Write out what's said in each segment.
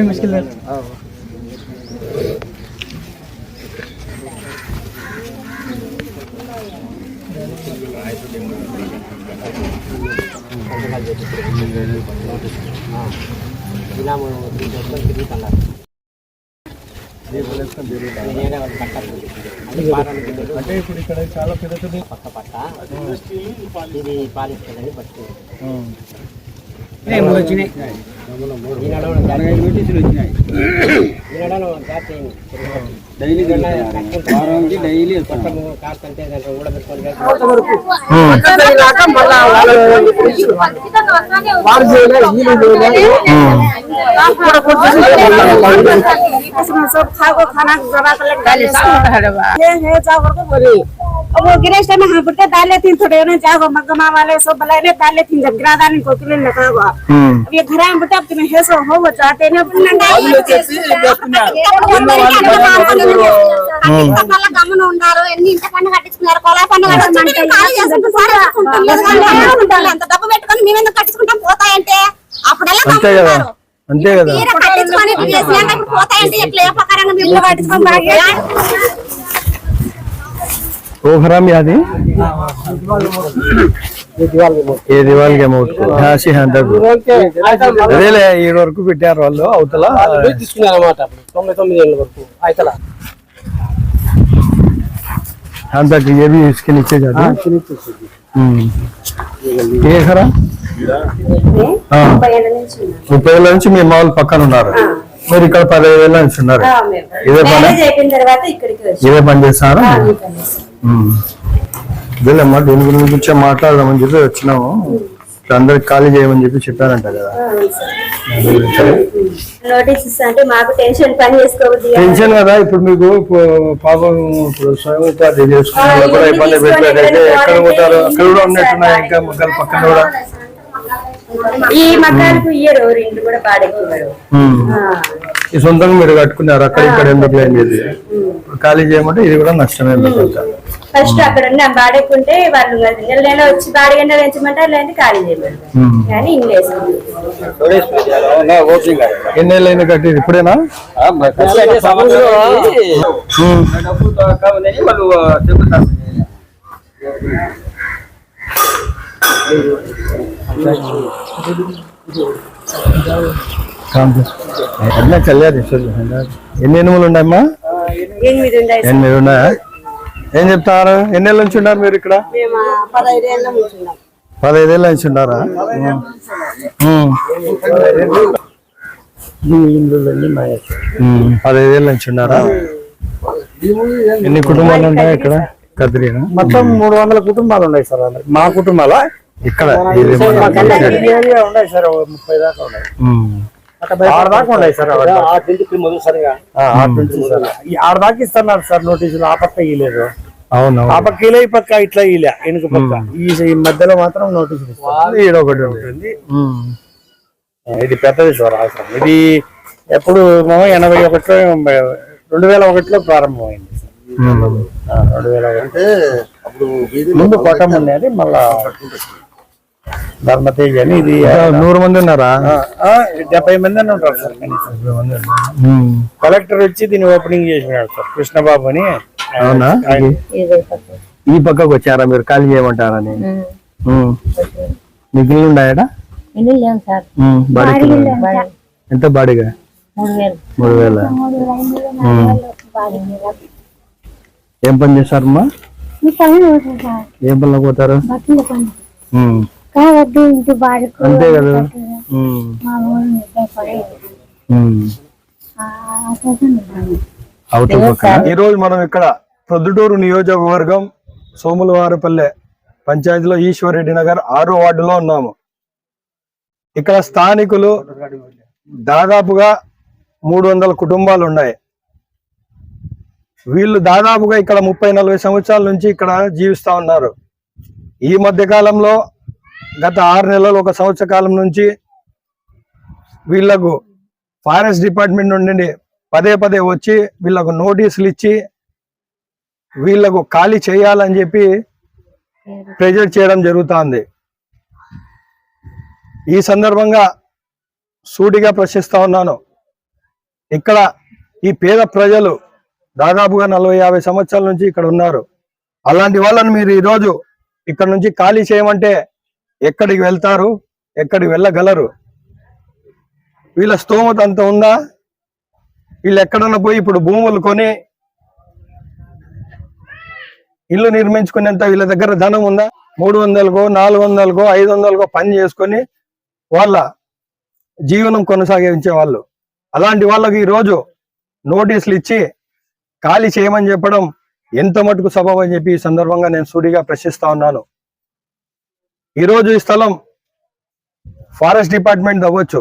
Ayo mas kita Ini mau ఈ నడవడం ఈ నడవడం జాతి డైలీ వారానికి డైలీ పట్టము కాస్తంటే దాంట్లో ఊడబెట్టుకొని अब वो गिरे टाइम हाँ बुटके दाले थी थोड़े ना जाओ मगमा वाले सब बलाए ने दाले थी जब गिरा दाने को किले अब ये घर बुटे अब तुम्हें हेसो हो वो चाहते ना గమనం ఉన్నారు ఎన్ని ఇంత పండుగ కట్టించుకున్నారు? కొలా పండుగ అంత డబ్బు పెట్టుకొని మేమెందుకు కట్టించుకుంటాం? పోతాయంటే అప్పుడెలా అంతే కదా. పోతాయంటే ఎట్లా? ఏ ప్రకారంగా మేము బాగా वो खराब याद है ఏ దివాళికి అమౌంట్ హాసి హండ్రెడ్ అదేలే ఏడు వరకు పెట్టారు వాళ్ళు అవతల తీసుకున్నారు అన్నమాట తొంభై తొమ్మిది ఏళ్ళ వరకు అయితలా హండ్రెడ్ ये भी इसके नीचे जाते हैं हम्म। ये खरा ఆ. ముప్పై వేల నుంచి మీ మామూలు పక్కన ఉన్నారు మీరు ఇక్కడ పదిహేను వేల నుంచి ఉన్నారు ఇదే పని అయిపోయిన తర్వాత ఇక్కడికి వచ్చి ఇదే పని చేస్తారా ఉమ్. ఇదేలేమ్మా దీని గురించి మాట్లాడదామని చెప్పి వచ్చినాము. అందరికి ఖాళీ చేయమని చెప్పి చెప్పారంట కదా. అంటే మాకు టెన్షన్ పని చేసుకోవద్దు టెన్షన్ కదా ఇప్పుడు మీకు పాపం ఇప్పుడు స్వయం ఉపాధి చేసుకున్న కూడా ఇబ్బంది పెట్టినట్టయితే ఎక్కడ పోతారు? అక్కడ కూడా ఉన్నట్టున్నాయి ఇంకా మొక్కల పక్కన కూడా. ఈ మకానికి ఇయ్యరు రెండు కూడా పాడెక్కున్నారు ఈ సొంతంగా మీరు కట్టుకున్నారు అక్కడ ఇక్కడ ఎందుకు లేని ఇది? ఇప్పుడు ఖాళీ చేయమంటే ఇది కూడా నష్టమే. ఫస్ట్ అక్కడ ఉన్న బాడెక్కుంటే వాళ్ళు నెల వచ్చి బాడగంట పెంచమంటారు లేదంటే ఖాళీ చేయమంటారు. కానీ ఇంగ్లీష్ ఎన్నేళ్ళు అయింది కట్టి ఇప్పుడేనా? ఉమ్. అట్లా చల్లారి ఎన్ని ఎనుములు ఉన్నాయమ్మా? ఎనిమిది ఉన్నాయి ఉన్నాయా? ఏం చెప్తారు ఎన్నేళ్ళ నుంచి ఉన్నారు మీరు ఇక్కడ? ఏళ్ళ పదహైదేళ్ళ నుంచి ఉన్నారా. పదహైదేళ్ళ నుంచి ఉన్నారా? ఎన్ని కుటుంబాలు ఉంటాయి ఇక్కడ? కదిరినా? మొత్తం మూడు వందల కుటుంబాలు ఉన్నాయి సార్. మా కుటుంబాల? ఇక్కడ. ఉన్నాయి సార్. ముప్పై దాకా ఉన్నాయి. ఆరు దాకా ఇస్తున్నారు సార్ నోటీసులు ఆ పక్క ఇయ్యలేదు అవును ఆ పక్క ఇలా ఈ పక్క ఇట్లా ఇలే వెనుక పక్క. ఈ మధ్యలో మాత్రం నోటీసులు ఇస్తారు ఒకటి ఉంటుంది. ఇది పెద్దది సార్ అవసరం ఇది ఎప్పుడు మేము ఎనభై ఒకటిలో రెండు వేల ఒకటిలో ప్రారంభమైంది రెండు వేల ఒకటి. ముందు కొట్టం ఉండేది మళ్ళా ధర్మతేజ్ అని ఇది నూరు మంది ఉన్నారా? డెబ్బై మంది అని ఉంటారు సార్. కలెక్టర్ వచ్చి దీన్ని ఓపెనింగ్ చేసినాడు సార్ కృష్ణబాబు అని. అవునా? ఈ పక్కకు. వచ్చారా మీరు? ఖాళీ చేయమంటారని. మిగిలిన. బాడీకి ఎంత బాడీగా? మూడు వేలు. ఏం పని చేస్తారమ్మా? ఏం పనిలో పోతారు? ఇంటి బాడుకు అంతే కదా. మా. ఈ రోజు మనం ఇక్కడ ప్రొద్దుటూరు నియోజకవర్గం సోములవారపల్లె పంచాయతీలో ఈశ్వరెడ్డి నగర్ ఆరో వార్డులో ఉన్నాము. ఇక్కడ స్థానికులు దాదాపుగా మూడు వందల కుటుంబాలు ఉన్నాయి. వీళ్ళు దాదాపుగా ఇక్కడ ముప్పై నలభై సంవత్సరాల నుంచి ఇక్కడ జీవిస్తా ఉన్నారు. ఈ మధ్య కాలంలో గత ఆరు నెలలు ఒక సంవత్సర కాలం నుంచి వీళ్ళకు ఫారెస్ట్ డిపార్ట్మెంట్ నుండి పదే పదే వచ్చి వీళ్ళకు నోటీసులు ఇచ్చి వీళ్ళకు ఖాళీ చేయాలని చెప్పి ప్రెజర్ చేయడం జరుగుతుంది. ఈ సందర్భంగా సూటిగా ప్రశ్నిస్తా ఉన్నాను. ఇక్కడ ఈ పేద ప్రజలు దాదాపుగా నలభై యాభై సంవత్సరాల నుంచి ఇక్కడ ఉన్నారు. అలాంటి వాళ్ళని మీరు ఈరోజు ఇక్కడ నుంచి ఖాళీ చేయమంటే ఎక్కడికి వెళ్తారు? ఎక్కడికి వెళ్ళగలరు? వీళ్ళ స్తోమత అంత ఉందా? వీళ్ళు ఎక్కడన్నా పోయి ఇప్పుడు భూములు కొని ఇల్లు నిర్మించుకునేంత వీళ్ళ దగ్గర ధనం ఉందా? మూడు వందలకో నాలుగు వందలకో ఐదు వందలకో పని చేసుకొని వాళ్ళ జీవనం కొనసాగించే వాళ్ళు. అలాంటి వాళ్ళకి ఈరోజు నోటీసులు ఇచ్చి ఖాళీ చేయమని చెప్పడం ఎంత మటుకు సబబ్ అని చెప్పి ఈ సందర్భంగా నేను సూడిగా ప్రశ్నిస్తా ఉన్నాను. ఈరోజు ఈ స్థలం ఫారెస్ట్ డిపార్ట్మెంట్ అవ్వచ్చు.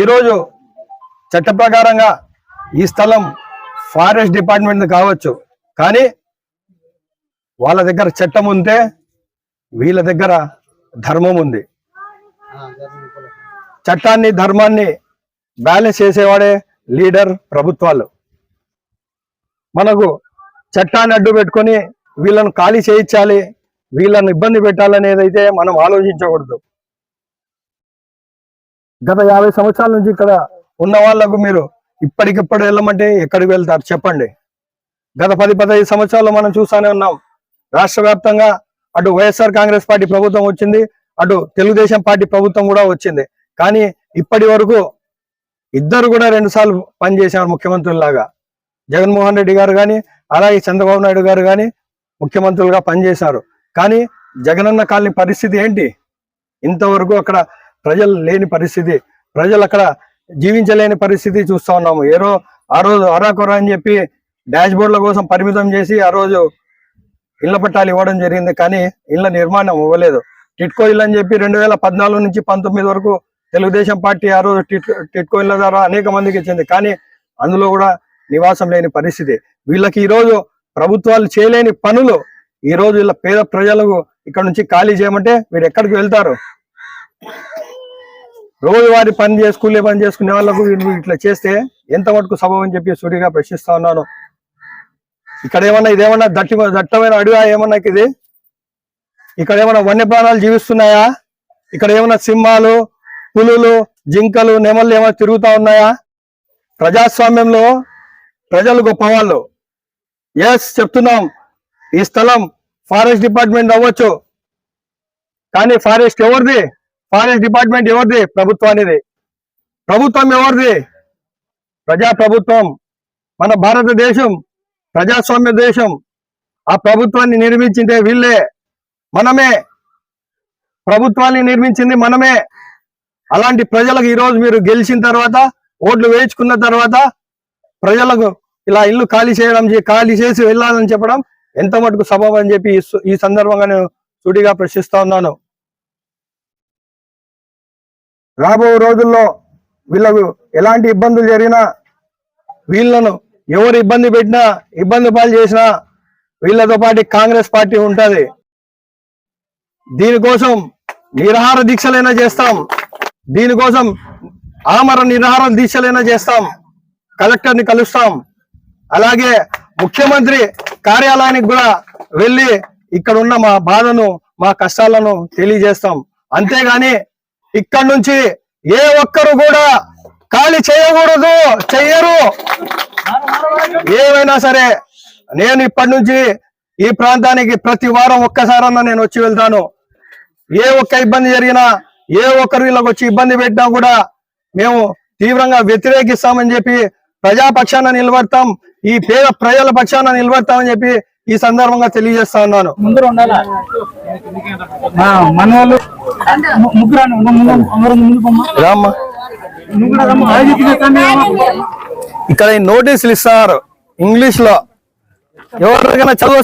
ఈరోజు చట్ట ప్రకారంగా ఈ స్థలం ఫారెస్ట్ డిపార్ట్మెంట్ కావచ్చు. కానీ వాళ్ళ దగ్గర చట్టం ఉంటే వీళ్ళ దగ్గర ధర్మం ఉంది. చట్టాన్ని ధర్మాన్ని బ్యాలెన్స్ చేసేవాడే లీడర్ ప్రభుత్వాలు. మనకు చట్టాన్ని అడ్డు పెట్టుకొని వీళ్ళను ఖాళీ చేయించాలి. వీళ్ళను ఇబ్బంది పెట్టాలనేది అయితే మనం ఆలోచించకూడదు. గత యాభై సంవత్సరాల నుంచి ఇక్కడ ఉన్న వాళ్ళకు మీరు ఇప్పటికిప్పుడు వెళ్ళమంటే ఎక్కడికి వెళ్తారు చెప్పండి. గత పది పదహైదు సంవత్సరాలు మనం చూస్తానే ఉన్నాం. రాష్ట్ర వ్యాప్తంగా అటు వైఎస్ఆర్ కాంగ్రెస్ పార్టీ ప్రభుత్వం వచ్చింది అటు తెలుగుదేశం పార్టీ ప్రభుత్వం కూడా వచ్చింది. కానీ ఇప్పటి వరకు ఇద్దరు కూడా రెండు సార్లు పనిచేశారు ముఖ్యమంత్రుల్లాగా. జగన్మోహన్ రెడ్డి గారు కానీ అలాగే చంద్రబాబు నాయుడు గారు కానీ ముఖ్యమంత్రులుగా పనిచేశారు. కానీ జగనన్న కాలనీ పరిస్థితి ఏంటి? ఇంతవరకు అక్కడ ప్రజలు లేని పరిస్థితి ప్రజలు అక్కడ జీవించలేని పరిస్థితి చూస్తా ఉన్నాము. ఏరో ఆ రోజు అరాకొర అని చెప్పి డాష్ బోర్డుల కోసం పరిమితం చేసి ఆ రోజు ఇళ్ళ పట్టాలు ఇవ్వడం జరిగింది కానీ ఇళ్ళ నిర్మాణం ఇవ్వలేదు. టిట్కో ఇల్లు అని చెప్పి రెండు వేల పద్నాలుగు నుంచి పంతొమ్మిది వరకు తెలుగుదేశం పార్టీ ఆ రోజు టిట్కో ఇళ్ళ ద్వారా అనేక మందికి ఇచ్చింది కానీ అందులో కూడా నివాసం లేని పరిస్థితి. వీళ్ళకి ఈరోజు ప్రభుత్వాలు చేయలేని పనులు ఈ రోజు వీళ్ళ పేద ప్రజలకు ఇక్కడ నుంచి ఖాళీ చేయమంటే వీరు ఎక్కడికి వెళ్తారు? రోజువారి పని చేసుకునే పని చేసుకునే వాళ్ళకు ఇట్లా చేస్తే ఎంత మటుకు సబబ్ అని చెప్పి సూటిగా ప్రశ్నిస్తా ఉన్నాను. ఇక్కడ ఏమన్నా ఇదేమన్నా దట్టి దట్టమైన అడుగా ఏమన్నా ఇది? ఇక్కడ ఏమన్నా వన్యప్రాణాలు జీవిస్తున్నాయా? ఇక్కడ ఏమన్నా సింహాలు పులులు జింకలు నెమళ్ళు ఏమైనా తిరుగుతా ఉన్నాయా? ప్రజాస్వామ్యంలో ప్రజలు గొప్పవాళ్ళు. ఎస్ చెప్తున్నాం. ఈ స్థలం ఫారెస్ట్ డిపార్ట్మెంట్ అవ్వచ్చు. కానీ ఫారెస్ట్ ఎవరిది? ఫారెస్ట్ డిపార్ట్మెంట్ ఎవరిది? ప్రభుత్వానిది. ప్రభుత్వం ఎవరిది? ప్రజా ప్రభుత్వం మన భారతదేశం ప్రజాస్వామ్య దేశం. ఆ ప్రభుత్వాన్ని నిర్మించిందే వీళ్ళే. మనమే. ప్రభుత్వాన్ని నిర్మించింది మనమే. అలాంటి ప్రజలకు ఈరోజు మీరు గెలిచిన తర్వాత ఓట్లు వేయించుకున్న తర్వాత ప్రజలకు ఇలా ఇల్లు ఖాళీ చేయడం ఖాళీ చేసి వెళ్ళాలని చెప్పడం ఎంత మటుకు సబబ్ అని చెప్పి ఈ సందర్భంగా నేను సూటిగా ప్రశ్నిస్తా ఉన్నాను. రాబో రోజుల్లో వీళ్ళకు ఎలాంటి ఇబ్బందులు జరిగినా వీళ్ళను ఎవరు ఇబ్బంది పెట్టినా ఇబ్బంది పాలు చేసినా వీళ్ళతో పాటు కాంగ్రెస్ పార్టీ ఉంటది. దీనికోసం నిరాహార దీక్షలైనా చేస్తాం. దీనికోసం ఆమర నిరాహార దీక్షలైనా చేస్తాం. కలెక్టర్ని కలుస్తాం. అలాగే ముఖ్యమంత్రి కార్యాలయానికి కూడా వెళ్ళి ఇక్కడ ఉన్న మా బాధను మా కష్టాలను తెలియజేస్తాం. అంతేగాని ఇక్కడ నుంచి ఏ ఒక్కరు కూడా ఖాళీ చేయకూడదు చెయ్యరు. ఏమైనా సరే నేను ఇప్పటి నుంచి ఈ ప్రాంతానికి ప్రతి వారం ఒక్కసారన్నా నేను వచ్చి వెళ్తాను. ఏ ఒక్క ఇబ్బంది జరిగినా ఏ ఒక్కరు వీళ్ళకి వచ్చి ఇబ్బంది పెట్టినా కూడా మేము తీవ్రంగా వ్యతిరేకిస్తామని చెప్పి ప్రజాపక్షాన నిలబడతాం. ఈ పేద ప్రజల పక్షాన నిలబడతామని చెప్పి ఈ సందర్భంగా తెలియజేస్తా ఉన్నాను. ముందు ఇక్కడ ఈ నోటీసులు ఇస్తున్నారు ఇంగ్లీష్లో ఎవరికైనా చదువు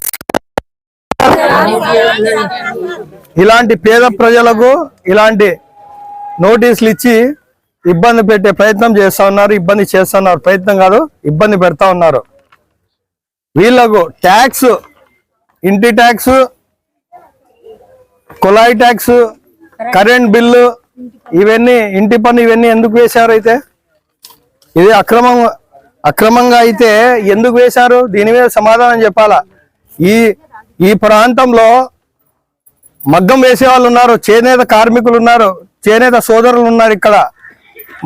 ఇలాంటి పేద ప్రజలకు ఇలాంటి నోటీసులు ఇచ్చి ఇబ్బంది పెట్టే ప్రయత్నం చేస్తా ఉన్నారు ఇబ్బంది చేస్తున్నారు ప్రయత్నం కాదు ఇబ్బంది పెడతా ఉన్నారు. వీళ్ళకు ట్యాక్స్ ఇంటి ట్యాక్స్ కులాయి ట్యాక్స్ కరెంట్ బిల్లు ఇవన్నీ ఇంటి పన్ను ఇవన్నీ ఎందుకు వేశారు అయితే? ఇది అక్రమం అక్రమంగా అయితే ఎందుకు వేశారు? దీని మీద సమాధానం చెప్పాలా? ఈ ఈ ప్రాంతంలో మగ్గం వేసే వాళ్ళు ఉన్నారు చేనేత కార్మికులు ఉన్నారు చేనేత సోదరులు ఉన్నారు ఇక్కడ.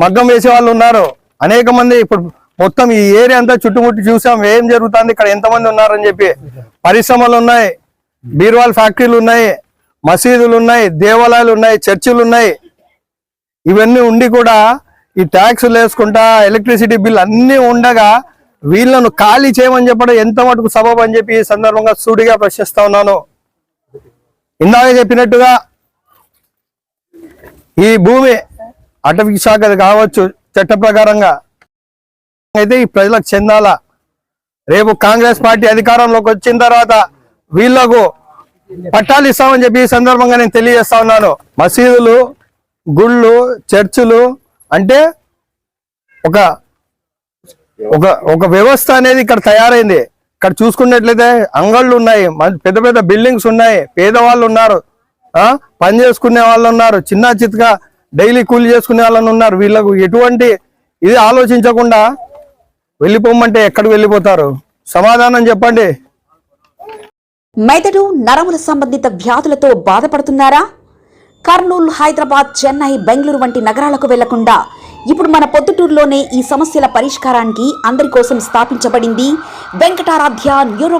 మగ్గం వేసే వాళ్ళు ఉన్నారు. అనేక మంది ఇప్పుడు మొత్తం ఈ ఏరియా అంతా చుట్టుముట్టి చూసాం. ఏం జరుగుతుంది? ఇక్కడ ఎంతమంది ఉన్నారని చెప్పి పరిశ్రమలు ఉన్నాయి. బీర్వాల్ ఫ్యాక్టరీలు ఉన్నాయి. మసీదులు ఉన్నాయి. దేవాలయాలు ఉన్నాయి. చర్చిలు ఉన్నాయి. ఇవన్నీ ఉండి కూడా ఈ ట్యాక్సులు వేసుకుంటా ఎలక్ట్రిసిటీ బిల్ అన్నీ ఉండగా వీళ్ళను ఖాళీ చేయమని చెప్పడం ఎంత మటుకు సబబు అని చెప్పి ఈ సందర్భంగా సూడిగా ప్రశ్నిస్తా ఉన్నాను. ఇందాక చెప్పినట్టుగా ఈ భూమి అటవీ శాఖ కావచ్చు చట్ట ప్రకారంగా. అయితే ఈ ప్రజలకు చెందాలా? రేపు కాంగ్రెస్ పార్టీ అధికారంలోకి వచ్చిన తర్వాత వీళ్ళకు పట్టాలు ఇస్తామని చెప్పి ఈ సందర్భంగా నేను తెలియజేస్తా ఉన్నాను. మసీదులు గుళ్ళు చర్చిలు అంటే ఒక ఒక ఒక వ్యవస్థ అనేది ఇక్కడ తయారైంది. ఇక్కడ చూసుకున్నట్లయితే అంగళ్ళు ఉన్నాయి మ- పెద్ద పెద్ద బిల్డింగ్స్ ఉన్నాయి పేదవాళ్ళు ఉన్నారు పని చేసుకునే వాళ్ళు ఉన్నారు చిన్న చితగా డైలీ కూలి చేసుకునే వాళ్ళని ఉన్నారు. వీళ్ళకు ఎటువంటి ఇది ఆలోచించకుండా వెళ్ళిపోమంటే ఎక్కడ వెళ్ళిపోతారు? సమాధానం చెప్పండి. మెదడు నరముల సంబంధిత వ్యాధులతో బాధపడుతున్నారా? కర్నూలు హైదరాబాద్ చెన్నై బెంగళూరు వంటి నగరాలకు వెళ్ళకుండా ఇప్పుడు మన పొద్దుటూరులోనే ఈ సమస్యల పరిష్కారానికి అందరి కోసం స్థాపించబడింది వెంకటారాధ్య న్యూరో